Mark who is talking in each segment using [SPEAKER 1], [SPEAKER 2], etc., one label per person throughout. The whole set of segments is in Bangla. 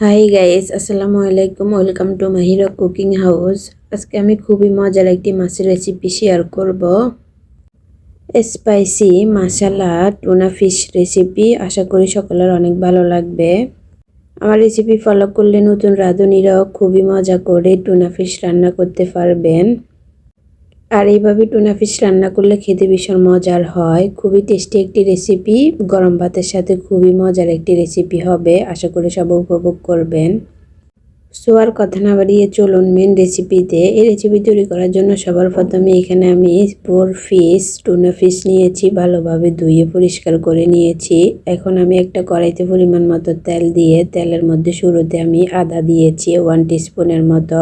[SPEAKER 1] হাই গাইস আসসালামু আলাইকুম welcome to Mahira cooking house আজকে আমি খুবই মজার একটি মাছের রেসিপি শেয়ার করব spicy masala tuna fish recipe আশা করি সকলের অনেক ভালো লাগবে আমার রেসিপি ফলো করলে নতুন রাঁধুনিরাও খুবই মজা করে টুনা ফিশ রান্না করতে পারবেন আর এইভাবে টুনা ফিশ রান্না করলে খেতে ভীষণ মজার হয়। খুবই টেস্টি একটি রেসিপি গরম ভাতের সাথে খুবই মজার একটি রেসিপি হবে। আশা করি সব উপভোগ করবেন। সো আর কথা না বাড়িয়ে চলুন মেন রেসিপিতে এই রেসিপি তৈরি করার জন্য সবার প্রথমে এখানে আমি ফোর ফিশ টুনা ফিশ নিয়েছি, ভালোভাবে ধুয়ে পরিষ্কার করে নিয়েছি। এখন আমি একটা কড়াইতে পরিমাণ মতো তেল দিয়ে, তেলের মধ্যে শুরুতে আমি আদা দিয়েছি ওয়ান টিস্পুনের মতো।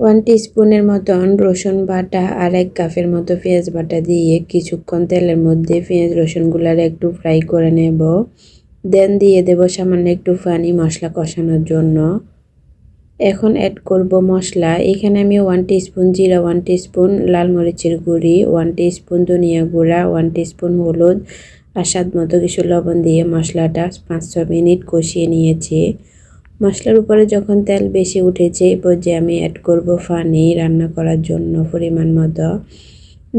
[SPEAKER 1] ওয়ান স্পুনের মতন রসুন বাটা আর এক কাপের মতো পেঁয়াজ বাটা দিয়ে কিছুক্ষণ তেলের মধ্যে পেঁয়াজ রসুনগুলার একটু ফ্রাই করে নেব। দেন দিয়ে দেব সামান্য একটু পানি মশলা কষানোর জন্য। এখন অ্যাড করব মশলা। এখানে আমি ওয়ান স্পুন জিরা, ওয়ান স্পুন লাল মরিচের গুঁড়ি, ওয়ান স্পুন ধনিয়া গুঁড়া, ওয়ান স্পুন হলুদ আর স্বাদ মতো কিছু লবণ দিয়ে মশলাটা পাঁচ ছ মিনিট কষিয়ে নিয়েছি। মশলার উপরে যখন তেল বেশি উঠেছে এই পর্যায়ে আমি অ্যাড করব ফানি রান্না করার জন্য পরিমাণ মতো।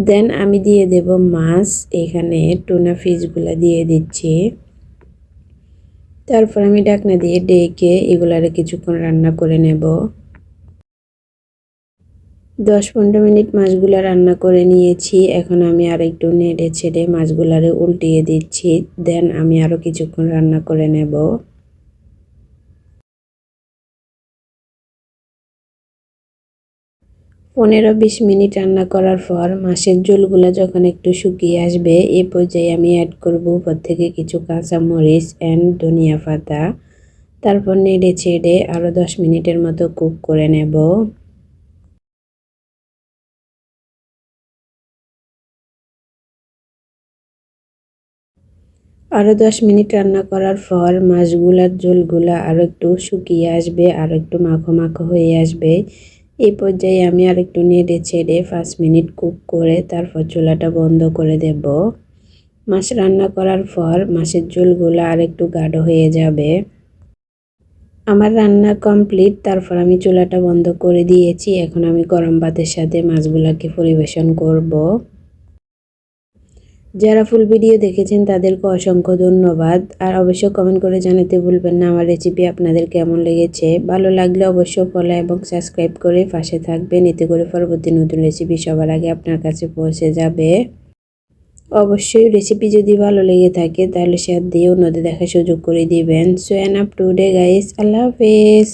[SPEAKER 1] দেন আমি দিয়ে দেব মাছ, এখানে টুনা ফিশগুলো দিয়ে দিচ্ছি। তারপর আমি ডাকনা দিয়ে ডেকে এগুলারে কিছুক্ষণ রান্না করে নেব। দশ পনেরো মিনিট মাছগুলো রান্না করে নিয়েছি। এখন আমি আর একটু নেড়ে ছেড়ে মাছগুলারে উল্টিয়ে দিচ্ছি। দেন আমি আরও কিছুক্ষণ রান্না করে নেব। পনেরো বিশ মিনিট রান্না করার পর মাছের ঝোলগুলো যখন একটু শুকিয়ে আসবে, এ পর্যায়ে আমি অ্যাড করব উপর থেকে কিছু কাঁচা মরিচ অ্যান্ড ধনিয়া পাতা। তারপর নেড়ে ছেড়ে আরও দশ মিনিটের মতো কুক করে নেব। আরও দশ মিনিট রান্না করার পর মাছগুলার ঝোলগুলা আরও একটু শুকিয়ে আসবে আরও একটু মাখো মাখো হয়ে আসবে। এই পর্যায়ে আমি আর একটু নেড়ে ছেড়ে পাঁচ মিনিট কুক করে তারপর চুলাটা বন্ধ করে দেব। মাছ রান্না করার পর মাছের ঝোলগুলো আর একটু গাঢ় হয়ে যাবে। আমার রান্না কমপ্লিট, তারপর আমি চুলাটা বন্ধ করে দিয়েছি। এখন আমি গরম ভাতের সাথে মাছগুলোকে পরিবেশন করব। যারা ফুল ভিডিও দেখেছেন, তাদেরকে অসংখ্য ধন্যবাদ। আর অবশ্যই কমেন্ট করে জানাতে ভুলবেন না, আমার রেসিপি আপনাদের কেমন লেগেছে? ভালো লাগলে অবশ্যই ফলো এবং সাবস্ক্রাইব করে পাশে থাকবেন, এতে করে পরবর্তী নতুন রেসিপি সবার আগে আপনার কাছে পৌঁছে যাবে। অবশ্যই রেসিপি যদি ভালো লেগে থাকে, তাহলে শেয়ার দিয়ে অন্যদের দেখার সুযোগ করে দিবেন। So and up today guys আল্লাহ হাফেজ।